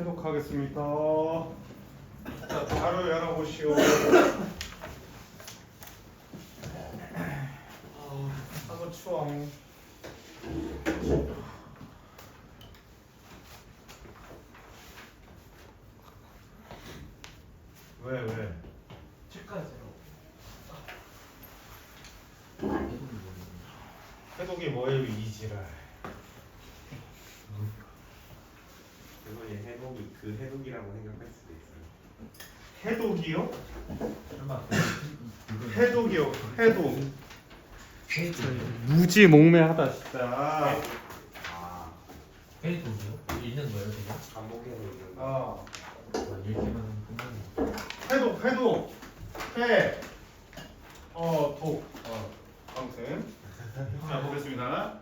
해독하겠습니다. 자, 바로 열어보시오. 아우, 사고 추워. 왜 왜? 책까지요. 해독이 뭐예요 이지랄? 그거 얘 해독이 그 해독이라고 생각할 수도 있어요. 해독이요? 해독이요. 해독. 무지 목매하다 진짜. 아 페이도요? 읽는 거예요, 그냥? 반복해서 있는 거. 어. 와, 읽기만 하면 끝나네. 해독 해독 해. 어 독. 어. 아무튼 자 보겠습니다.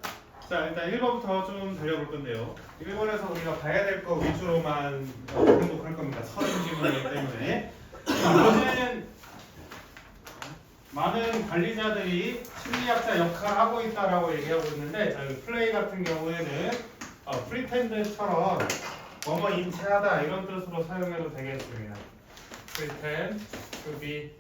자 일단 1번부터 좀 달려볼 건데요. 1번에서 우리가 봐야 될 거 위주로만 어, 행복할 겁니다. 서른 질문이기 때문에 자, 어제는 많은 관리자들이 심리학자 역할을 하고 있다라고 얘기하고 있는데 자, 여기 플레이 같은 경우에는 어, 프리텐드처럼 뭐뭐 인체하다 이런 뜻으로 사용해도 되겠습니다. pretend to be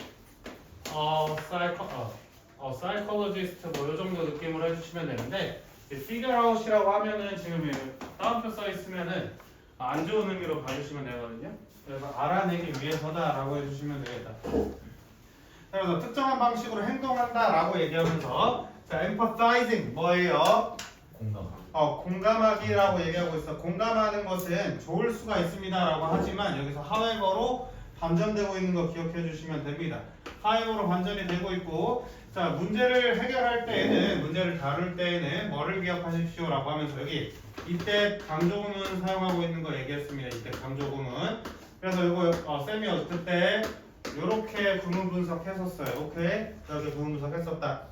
a psycho, 어, 어, psychologist 뭐이 정도 느낌으로 해주시면 되는데 이 figure out이라고 하면은 지금 이 따옴표 써 있으면은 안 좋은 의미로 봐주시면 되거든요. 그래서 알아내기 위해서다라고 해주시면 되겠다. 그래서 특정한 방식으로 행동한다라고 얘기하면서 자, empathizing 뭐예요? 공감. 어, 공감하기라고 얘기하고 있어. 공감하는 것은 좋을 수가 있습니다라고 하지만 여기서 however로 반전되고 있는 거 기억해 주시면 됩니다. however로 반전이 되고 있고 자 문제를 해결할 때에는 문제를 다룰 때에는 뭐를 기억하십시오라고 하면서 여기 이때 강조구문 사용하고 있는 거 얘기했습니다. 이때 강조구문. 그래서 이거 어, 쌤이 그때 이렇게 구문 분석했었어요. 오케이 여기 구문 분석했었다.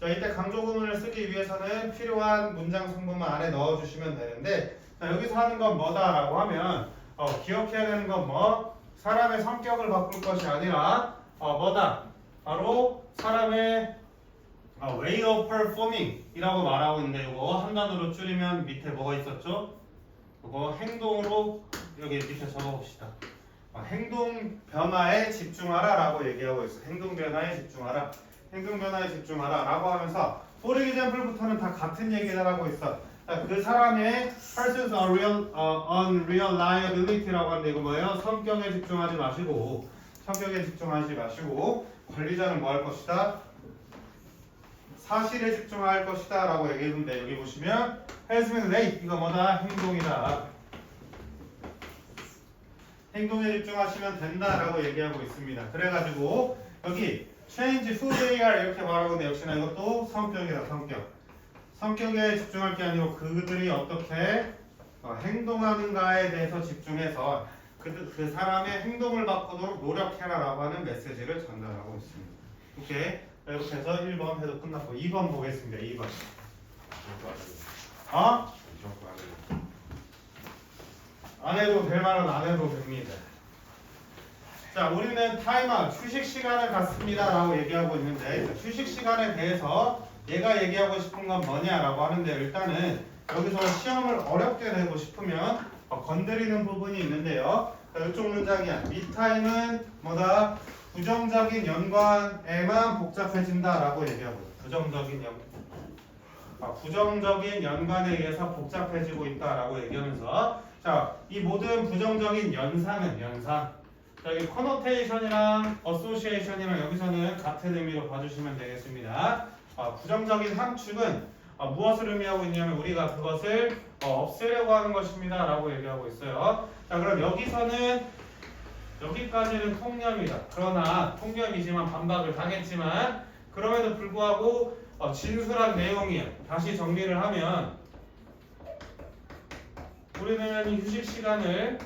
자 이때 강조 구문을 쓰기 위해서는 필요한 문장 성분만 안에 넣어주시면 되는데 자, 여기서 하는 건 뭐다라고 하면 어, 기억해야 되는 건 뭐? 사람의 성격을 바꿀 것이 아니라 어, 뭐다? 바로 사람의 어, way of performing 이라고 말하고 있는데 이거 한 단어로 줄이면 밑에 뭐가 있었죠? 이거 행동으로 여기 밑에 적어봅시다. 어, 행동 변화에 집중하라 라고 얘기하고 있어. 행동 변화에 집중하라. 행동 변화에 집중하라 라고 하면서 for example부터는 다 같은 얘기를 하고 있어. 자, 그 사람의 person's unreal, 어, unreliability라고 하는데 이거 뭐예요? 성격에 집중하지 마시고 성격에 집중하지 마시고 관리자는 뭐 할 것이다? 사실에 집중할 것이다 라고 얘기했는데 여기 보시면 has been late 이거 뭐다? 행동이다. 행동에 집중하시면 된다라고 얘기하고 있습니다. 그래가지고 여기 change who they are 이렇게 말하고 있는데 역시나 이것도 성격이다 성격. 성격에 집중할 게 아니고 그들이 어떻게 어, 행동하는가에 대해서 집중해서 그, 그 사람의 행동을 바꾸도록 노력해라라고 하는 메시지를 전달하고 있습니다. 오케이. 자, 이렇게 해서 1번 해도 끝났고 2번 보겠습니다. 2번. 어? 안 해도 될 말은 안 해도 됩니다. 자, 우리는 타임아웃, 휴식 시간을 갖습니다 라고 얘기하고 있는데 자, 휴식 시간에 대해서 얘가 얘기하고 싶은 건 뭐냐라고 하는데 일단은 여기서 시험을 어렵게 내고 싶으면 어, 건드리는 부분이 있는데요. 자, 이쪽 문장이야. 미타임은 뭐다? 부정적인 연관에만 복잡해진다 라고 얘기하고 있어요. 부정적인 연 아, 부정적인 연관에 의해서 복잡해지고 있다라고 얘기하면서 자, 이 모든 부정적인 연상은 연상. 자, 여기 connotation이랑 association이랑 여기서는 같은 의미로 봐주시면 되겠습니다. 아, 부정적인 함축은 아, 무엇을 의미하고 있냐면 우리가 그것을 어, 없애려고 하는 것입니다 라고 얘기하고 있어요. 자, 그럼 여기서는 여기까지는 통념이다. 그러나 통념이지만 반박을 당했지만 그럼에도 불구하고 어, 진술한 내용이야. 다시 정리를 하면 우리는 이 휴식 시간을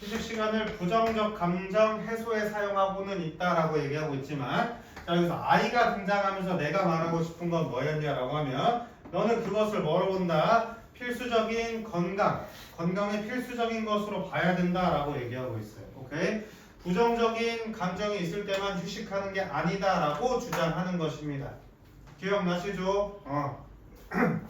휴식 시간을 부정적 감정 해소에 사용하고는 있다라고 얘기하고 있지만 자 여기서 아이가 등장하면서 내가 말하고 싶은 건 뭐였냐라고 하면 너는 그것을 뭐로 본다? 필수적인 건강, 건강의 필수적인 것으로 봐야 된다라고 얘기하고 있어요. 오케이? 부정적인 감정이 있을 때만 휴식하는 게 아니다라고 주장하는 것입니다. 기억나시죠? 어.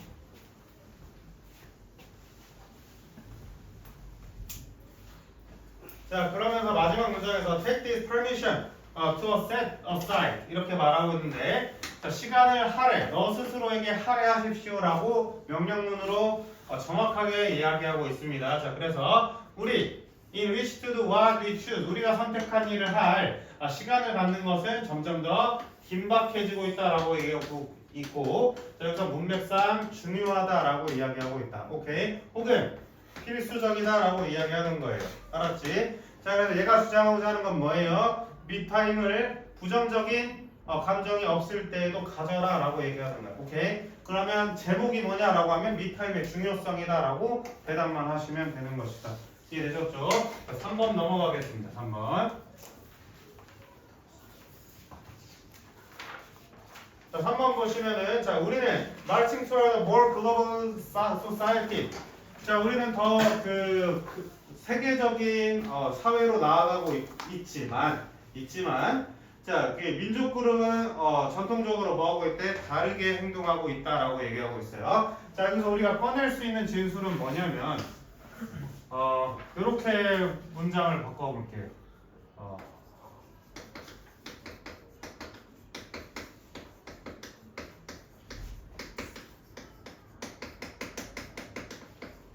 자 그러면서 마지막 문장에서 take this permission 어, to set aside 이렇게 말하고 있는데 자, 시간을 할애 너 스스로에게 할애하십시오라고 명령문으로 어, 정확하게 이야기하고 있습니다. 자 그래서 우리 in which to do what we choose 우리가 선택한 일을 할 아, 시간을 갖는 것은 점점 더 긴박해지고 있다라고 얘기하고 있고 자, 여기서 문맥상 중요하다라고 이야기하고 있다. 오케이 혹은 필수적이다라고 이야기하는 거예요. 알았지? 자, 그래서 얘가 주장하고자 하는 건 뭐예요? 미타임을 부정적인 어, 감정이 없을 때에도 가져라 라고 얘기하는 거예요. 오케이? 그러면 제목이 뭐냐라고 하면 미타임의 중요성이다라고 대답만 하시면 되는 것이다. 이해되셨죠? 자, 3번 넘어가겠습니다. 3번. 자, 3번 보시면은 자, 우리는 marching toward a more global society. 자, 우리는 더그 세계적인 어, 사회로 나아가고 있, 지만 있지만 자, 그 민족 그룹은 어, 전통적으로 뭐하고 있대? 다르게 행동하고 있다라고 얘기하고 있어요. 자, 여기서 우리가 꺼낼 수 있는 진술은 뭐냐면 어, 이렇게 문장을 바꿔볼게요. 어,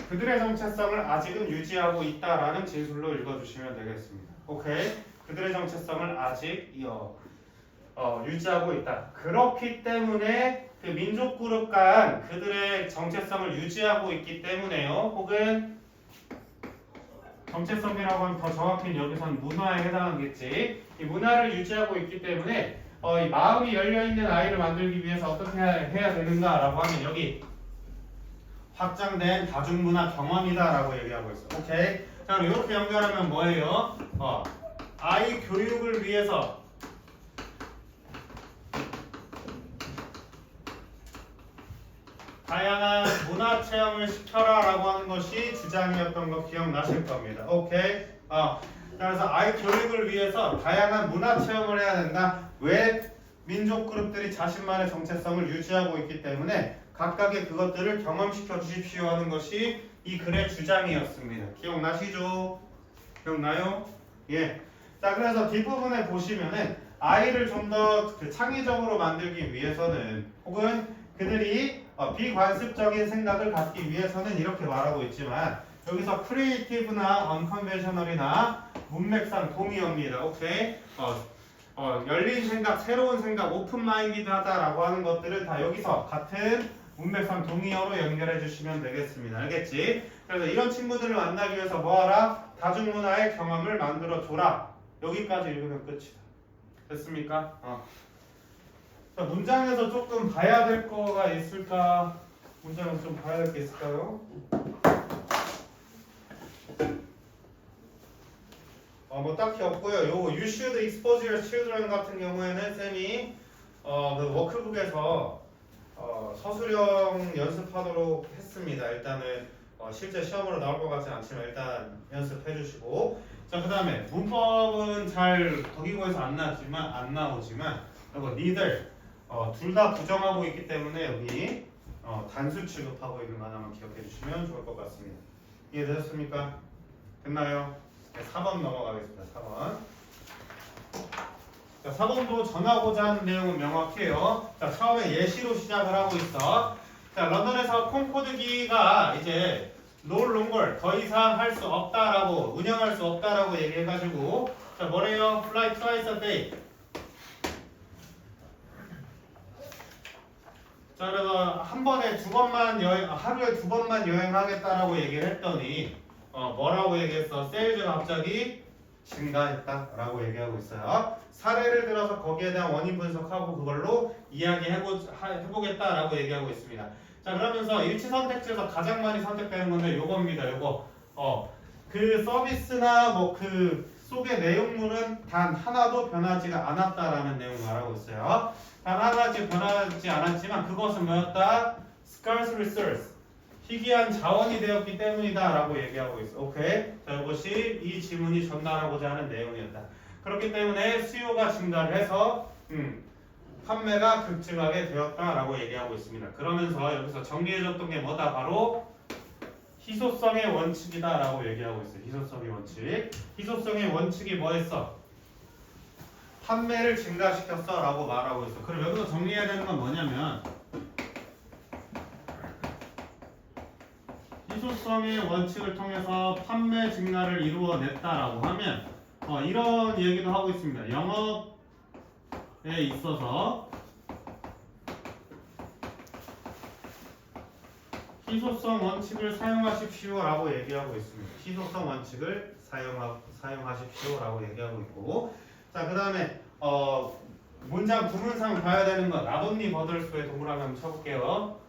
그들의 정체성을 아직은 유지하고 있다라는 진술로 읽어주시면 되겠습니다. 오케이? 그들의 정체성을 아직 어, 어, 유지하고 있다. 그렇기 때문에 그 민족 그룹 간 그들의 정체성을 유지하고 있기 때문에요. 혹은 정체성이라고 하면 더 정확히는 여기선 문화에 해당하겠지. 이 문화를 유지하고 있기 때문에 어, 이 마음이 열려 있는 아이를 만들기 위해서 어떻게 해야, 되는가라고 하면 여기 확장된 다중문화 경험이다라고 얘기하고 있어. 오케이. 자, 이렇게 연결하면 뭐예요? 어, 아이 교육을 위해서 다양한 문화 체험을 시켜라라고 하는 것이 주장이었던 거 기억나실 겁니다. 오케이. 어, 그래서 아이 교육을 위해서 다양한 문화 체험을 해야 된다. 왜 민족 그룹들이 자신만의 정체성을 유지하고 있기 때문에 각각의 그것들을 경험시켜 주십시오 하는 것이 이 글의 주장이었습니다. 기억나시죠? 기억나요? 예. 자, 그래서 뒷부분에 보시면은 아이를 좀더그 창의적으로 만들기 위해서는 혹은 그들이 어, 비관습적인 생각을 갖기 위해서는 이렇게 말하고 있지만 여기서 크리에이티브나 언컨벤셔널이나 문맥상 동의어입니다. 오케이? 어, 어, 열린 생각, 새로운 생각, 오픈 마인디드하다라고 하는 것들을 다 여기서 같은 문맥상 동의어로 연결해 주시면 되겠습니다. 알겠지? 그래서 이런 친구들을 만나기 위해서 뭐하라? 다중문화의 경험을 만들어 줘라. 여기까지 읽으면 끝이다. 됐습니까? 어. 자, 문장에서 조금 봐야 될 거가 있을까? 문장에서 좀 봐야 될 게 있을까요? 어, 뭐 딱히 없고요. 요거 You should expose your children 같은 경우에는 쌤이 어, 그 워크북에서 어, 서술형 연습하도록 했습니다. 일단은 어, 실제 시험으로 나올 것 같지 않지만 일단 연습해 주시고 자 그 다음에 문법은 잘 거기고에서 안 나왔지만 안 나오지만 이거 neither 어, 둘 다 부정하고 있기 때문에 여기 어, 단수 취급하고 있는 거 하나만 기억해 주시면 좋을 것 같습니다. 이해되셨습니까? 됐나요? 네, 4번 넘어가겠습니다. 4번. 자, 4번도 전하고자 하는 내용은 명확해요. 자, 처음에 예시로 시작을 하고 있어. 자, 런던에서 콩코드기가 이제 no longer 더 이상 할 수 없다라고 운영할 수 없다라고 얘기해가지고 자, 뭐래요? twice a day. 자, 그래서 한 번에 두 번만 여행, 아, 하루에 두 번만 여행하겠다라고 얘기를 했더니 어, 뭐라고 얘기했어? 세일즈가 갑자기 증가했다라고 얘기하고 있어요. 사례를 들어서 거기에 대한 원인 분석하고 그걸로 이야기해보 하- 해보겠다라고 얘기하고 있습니다. 자 그러면서 일치 선택지에서 가장 많이 선택되는 건데 요겁니다. 요거 어, 그 서비스나 뭐 그 속의 내용물은 단 하나도 변하지가 않았다라는 내용 말하고 있어요. 단 하나씩 변하지 않았지만 그것은 뭐였다? scarce resource 희귀한 자원이 되었기 때문이다 라고 얘기하고 있어. 오케이. 자, 이것이 이 지문이 전달하고자 하는 내용이었다. 그렇기 때문에 수요가 증가를 해서 음, 판매가 급증하게 되었다라고 얘기하고 있습니다. 그러면서 여기서 정리해줬던 게 뭐다? 바로 희소성의 원칙이다라고 얘기하고 있어요. 희소성의 원칙. 희소성의 원칙이 뭐였어? 판매를 증가시켰어 라고 말하고 있어. 그럼 여기서 정리해야 되는 건 뭐냐면 희소성의 원칙을 통해서 판매 증가를 이루어냈다라고 하면 어, 이런 얘기도 하고 있습니다. 영업에 있어서 희소성 원칙을 사용하십시오 라고 얘기하고 있습니다. 희소성 원칙을 사용하, 사용하십시오 라고 얘기하고 있고 자 그 다음에 어, 문장 구문상 봐야 되는 건 나돈니 버들스의 동그라미 한번 쳐볼게요.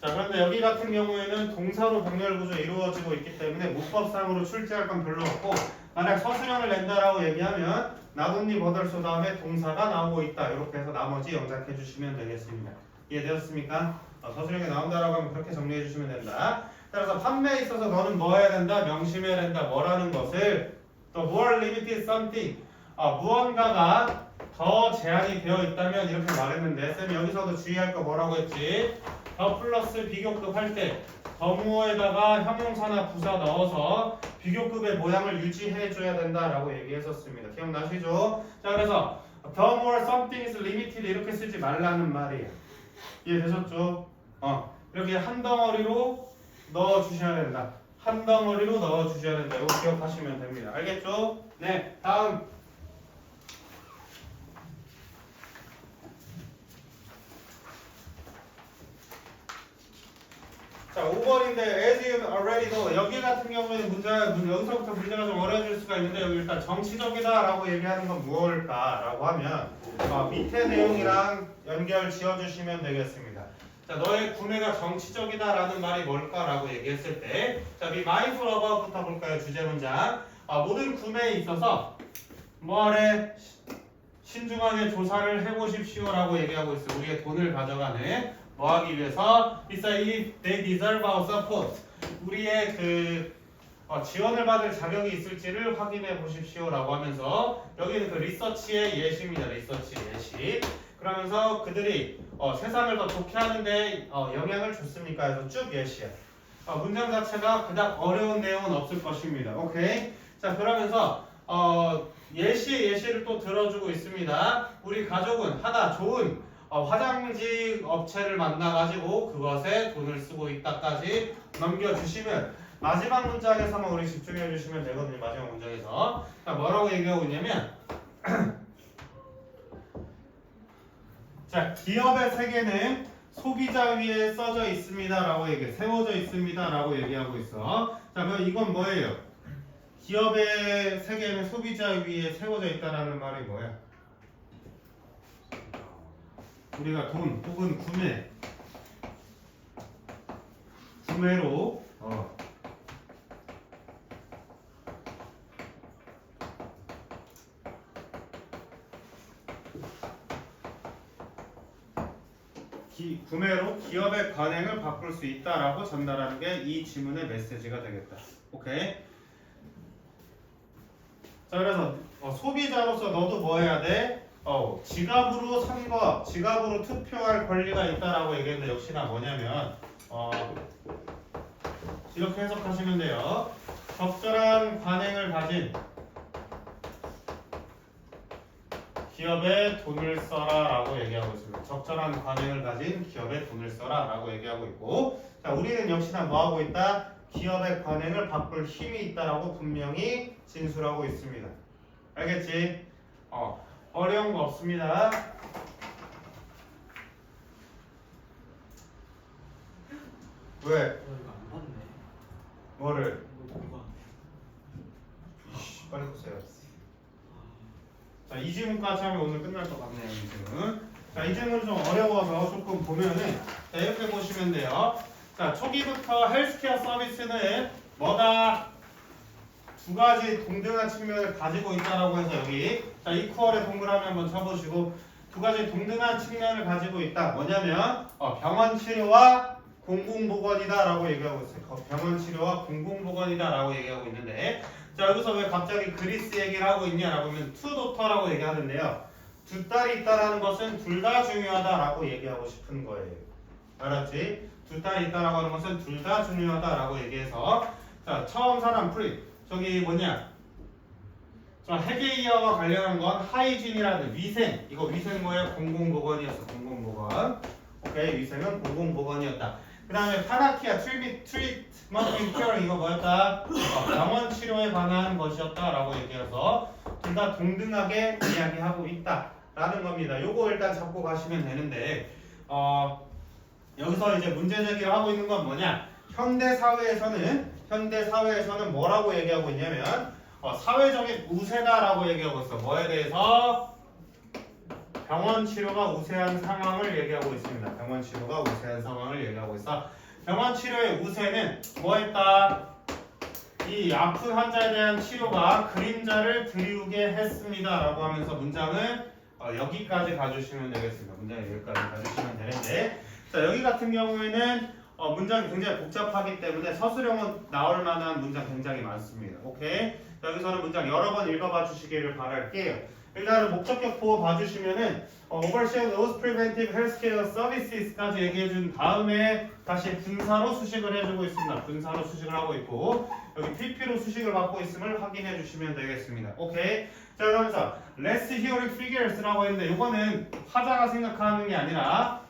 자 그런데 여기 같은 경우에는 동사로 병렬 구조 이루어지고 있기 때문에 문법상으로 출제할 건 별로 없고 만약 서술형을 낸다라고 얘기하면 나돈니 버들소 다음에 동사가 나오고 있다 이렇게 해서 나머지 영작해 주시면 되겠습니다. 이해되었습니까? 어, 서술형에 나온다라고 하면 그렇게 정리해 주시면 된다. 따라서 판매에 있어서 너는 뭐 해야 된다? 명심해야 된다. 뭐라는 것을 또 more limited something 아, 무언가가 더 제한이 되어 있다면 이렇게 말했는데 쌤이 여기서도 주의할 거 뭐라고 했지? 더 플러스 비교급 할 때 더무어에다가 형용사나 부사 넣어서 비교급의 모양을 유지해 줘야 된다라고 얘기했었습니다. 기억나시죠? 자 그래서 the more something is limited 이렇게 쓰지 말라는 말이에요. 이해되셨죠? 어 이렇게 한 덩어리로 넣어 주셔야 된다. 한 덩어리로 넣어 주셔야 된다. 이거 기억하시면 됩니다. 알겠죠? 네, 다음. 자, 5번인데 as you already know 여기 같은 경우에는 문제가 문- 여기서부터 문제가 좀 어려질 수가 있는데 여기 일단 정치적이다라고 얘기하는 건 무엇일까라고 하면 어, 밑에 내용이랑 연결 지어주시면 되겠습니다. 자, 너의 구매가 정치적이다라는 말이 뭘까라고 얘기했을 때, 자, 이 mindful about부터 볼까요? 주제 문장. 아, 모든 구매에 있어서 뭐래 신중하게 조사를 해보십시오라고 얘기하고 있어요. 우리의 돈을 가져가는 뭐 하기 위해서 a if they deserve our support. 우리의 그 어, 지원을 받을 자격이 있을지를 확인해 보십시오라고 하면서 여기는 그 리서치의 예시입니다. 리서치 예시. 그러면서 그들이 어, 세상을 더 좋게 하는데 어, 영향을 줬습니까? 해서 쭉 예시야. 어, 문장 자체가 그닥 어려운 내용은 없을 것입니다. 오케이. 자 그러면서 어, 예시 예시를 또 들어주고 있습니다. 우리 가족은 하나 좋은 어, 화장지 업체를 만나가지고 그것에 돈을 쓰고 있다까지 넘겨주시면 마지막 문장에서만 우리 집중해 주시면 되거든요. 마지막 문장에서 자 뭐라고 얘기하고 있냐면 자 기업의 세계는 소비자 위에 써져 있습니다라고 얘기 세워져 있습니다라고 얘기하고 있어. 자 그럼 이건 뭐예요? 기업의 세계는 소비자 위에 세워져 있다라는 말이 뭐야? 우리가 돈 혹은 구매 구매로 어, 기, 구매로 기업의 관행을 바꿀 수 있다라고 전달하는 게 이 지문의 메시지가 되겠다. 오케이. 자 그래서 어, 소비자로서 너도 뭐 해야 돼? 어, 지갑으로 산 거, 지갑으로 투표할 권리가 있다라고 얘기했는데 역시나 뭐냐면 어, 이렇게 해석하시면 돼요. 적절한 관행을 가진 기업에 돈을 써라라고 얘기하고 있습니다. 적절한 관행을 가진 기업에 돈을 써라라고 얘기하고 있고, 자 우리는 역시나 뭐 하고 있다? 기업의 관행을 바꿀 힘이 있다라고 분명히 진술하고 있습니다. 알겠지? 어 어려운 거 없습니다. 왜? 어, 이거 안 봤네. 뭐를? 이거? 빨리 보세요. 자, 이 질문까지 하면 오늘 끝날 것 같네요, 이 질문. 자, 이 질문 좀 어려워서 조금 보면은, 자, 이렇게 보시면 돼요. 자, 초기부터 헬스케어 서비스는 뭐다? 두 가지 동등한 측면을 가지고 있다라고 해서 여기, 자, 이퀄에 동그라미 한번 쳐보시고, 두두 가지 동등한 측면을 가지고 있다. 뭐냐면 어, 병원 치료와 공공보건이다라고 얘기하고 있어요. 어, 병원 치료와 공공보건이다라고 얘기하고 있는데 자 여기서 왜 갑자기 그리스 얘기를 하고 있냐라고 하면 투도터라고 얘기하는데요. 두 딸이 있다라는 것은 둘 다 중요하다라고 얘기하고 싶은 거예요. 알았지? 두 딸이 있다라고 하는 것은 둘 다 중요하다라고 얘기해서 자 처음 사람 프리 저기 뭐냐 자 헤게이어와 관련한 건 하이진이라는 위생 이거 위생 뭐예요? 공공보건이었어 공공보건 오케이 위생은 공공보건이었다 그 다음에 파나키아 트리트 트리트먼트 케어 이거 뭐였다? 어, 병원 치료에 관한 것이었다라고 얘기해서 둘 다 동등하게 이야기하고 있다라는 겁니다 요거 일단 잡고 가시면 되는데 어 여기서 이제 문제 제기를 하고 있는 건 뭐냐? 현대 사회에서는 현대 사회에서는 뭐라고 얘기하고 있냐면 어, 사회적인 우세다라고 얘기하고 있어. 뭐에 대해서 병원 치료가 우세한 상황을 얘기하고 있습니다. 병원 치료가 우세한 상황을 얘기하고 있어. 병원 치료의 우세는 뭐했다? 이 아픈 환자에 대한 치료가 그림자를 드리우게 했습니다라고 하면서 문장을 어, 여기까지 가주시면 되겠습니다. 문장 여기까지 가주시면 되는데 자 여기 같은 경우에는 어, 문장이 굉장히 복잡하기 때문에 서술형은 나올 만한 문장 굉장히 많습니다. 오케이? 자, 여기서는 문장 여러 번 읽어봐 주시기를 바랄게요. 일단은 목적격 보호 봐주시면은 어, overseeing those preventive healthcare services까지 얘기해준 다음에 다시 분사로 수식을 해주고 있습니다. 분사로 수식을 하고 있고 여기 PP로 수식을 받고 있음을 확인해 주시면 되겠습니다. 오케이? 자 그러면서 less heroic figures라고 했는데 이거는 화자가 생각하는 게 아니라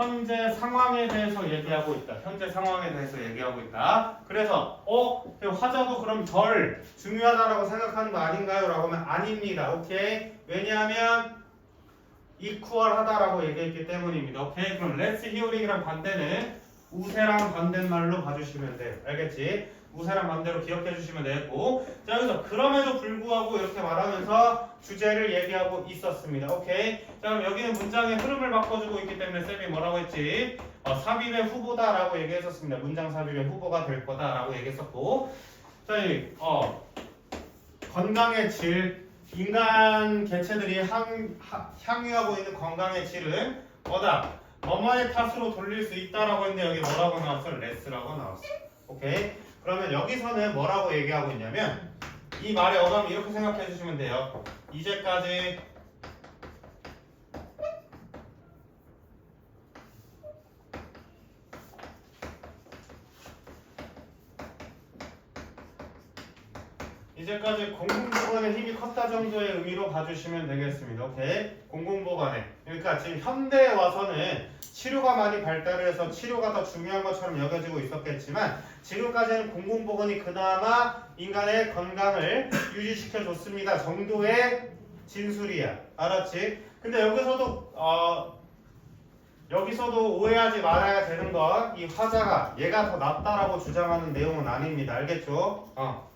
현재 상황에 대해서 얘기하고 있다. 현재 상황에 대해서 얘기하고 있다. 그래서 어 화자도 그럼 덜 중요하다라고 생각하는 거 아닌가요? 라고 하면 아닙니다. 오케이. 왜냐하면 이퀄하다라고 얘기했기 때문입니다. 오케이. 그럼 let's hearing이랑 반대는 우세랑 반대말로 봐주시면 돼요. 알겠지? 우세랑 반대로 기억해 주시면 되고 자 여기서 그럼에도 불구하고 이렇게 말하면서 주제를 얘기하고 있었습니다. 오케이. 자 그럼 여기는 문장의 흐름을 바꿔주고 있기 때문에 쌤이 뭐라고 했지? 어, 삽입의 후보다 라고 얘기했었습니다. 문장 삽입의 후보가 될 거다 라고 얘기했었고 자, 이, 어, 건강의 질, 인간 개체들이 향, 하- 향유하고 있는 건강의 질은 뭐다? 뭐뭐의 탓으로 돌릴 수 있다라고 했는데 여기 뭐라고 나왔어? 레스라고 나왔어. 오케이. 그러면 여기서는 뭐라고 얘기하고 있냐면 이 말의 어감 이렇게 생각해 주시면 돼요. 이제까지 이제까지 공공보건의 힘이 컸다 정도의 의미로 봐주시면 되겠습니다. 오케이? 공공보건에. 그러니까 지금 현대에 와서는 치료가 많이 발달해서 치료가 더 중요한 것처럼 여겨지고 있었겠지만 지금까지는 공공보건이 그나마 인간의 건강을 유지시켜 줬습니다. 정도의 진술이야. 알았지? 근데 여기서도 어 여기서도 오해하지 말아야 되는 건 이 화자가 얘가 더 낫다라고 주장하는 내용은 아닙니다. 알겠죠? 어.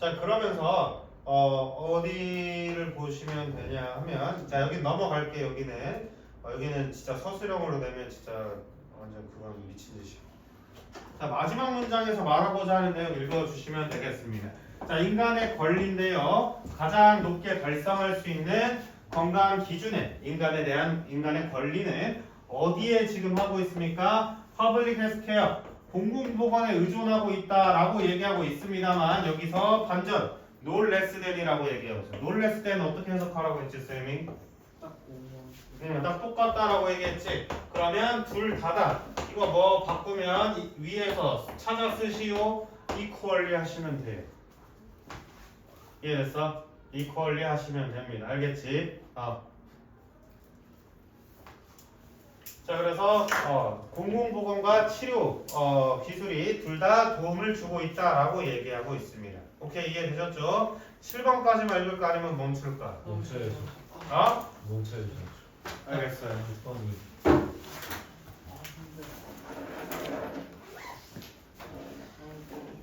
자 그러면서 어, 어디를 보시면 되냐 하면 자 여기 넘어갈게 여기는. 어, 여기는 진짜 서술형으로 되면 진짜 완전 그건 미친 짓이야. 자 마지막 문장에서 말하고자 하는 내용 읽어주시면 되겠습니다. 자 인간의 권리인데요. 가장 높게 달성할 수 있는 건강 기준에 인간에 대한 인간의 권리는 어디에 지금 하고 있습니까? 퍼블릭 헬스케어 공공보건에 의존하고 있다라고 얘기하고 있습니다만 여기서 반전 no less than이라고 얘기하고 있어요. no less than 어떻게 해석하라고 했지 쌤이? 응, 딱 똑같다라고 얘기했지. 그러면 둘 다다. 이거 뭐 바꾸면 이- 위에서 찾아 쓰시오 equally 하시면 돼요. 이해됐어? equally 하시면 됩니다. 알겠지? 어. 자 그래서 어, 공공보건과 치료 어, 기술이 둘 다 도움을 주고 있다라고 얘기하고 있습니다. 오케이 이해되셨죠? 7번까지만 읽을까 아니면 멈출까? 멈춰야죠. 어? 멈춰야죠. 알겠어요. 6번이